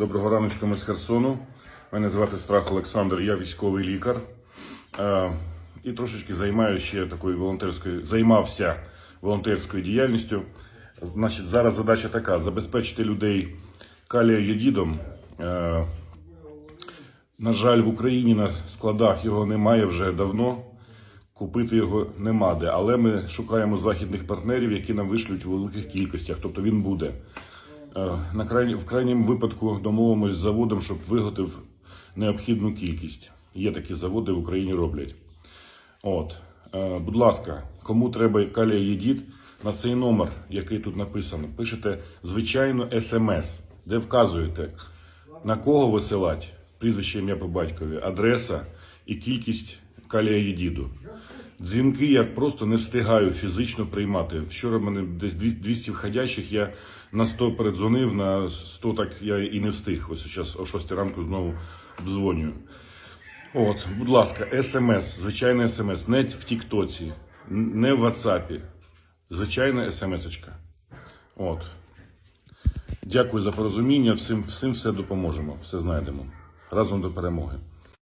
Доброго раночку ми з Херсону. Мене звати Страх Олександр, я військовий лікар. Е, і трошечки займаюся ще такою волонтерською, займався волонтерською діяльністю. Значить, зараз задача така: забезпечити людей калієдідом. Е, на жаль, в Україні на складах його немає вже давно. Купити його нема де, але ми шукаємо західних партнерів, які нам вишлють у великих кількостях. Тобто він буде. Е, На крайні, в крайньому випадку домовимось з заводом, щоб виготовив необхідну кількість. Є такі заводи в Україні роблять. От, е, будь ласка, кому треба калія єдіт, на цей номер, який тут написано, пишете звичайно смс, де вказуєте, на кого висилати, прізвище ім'я по батькові, адреса і кількість калія єдіду. Дзвінки я просто не встигаю фізично приймати. Вчора в мене десь 200 входящих, я на 100 передзвонив, на 100 так я і не встиг. Ось зараз о 6 ранку знову обдзвонюю. От, будь ласка, смс, звичайна смс, не в Тіктоці, не в Ватсапі. Звичайна смс-очка. От. Дякую за порозуміння. Всім, всім все допоможемо, все знайдемо. Разом до перемоги.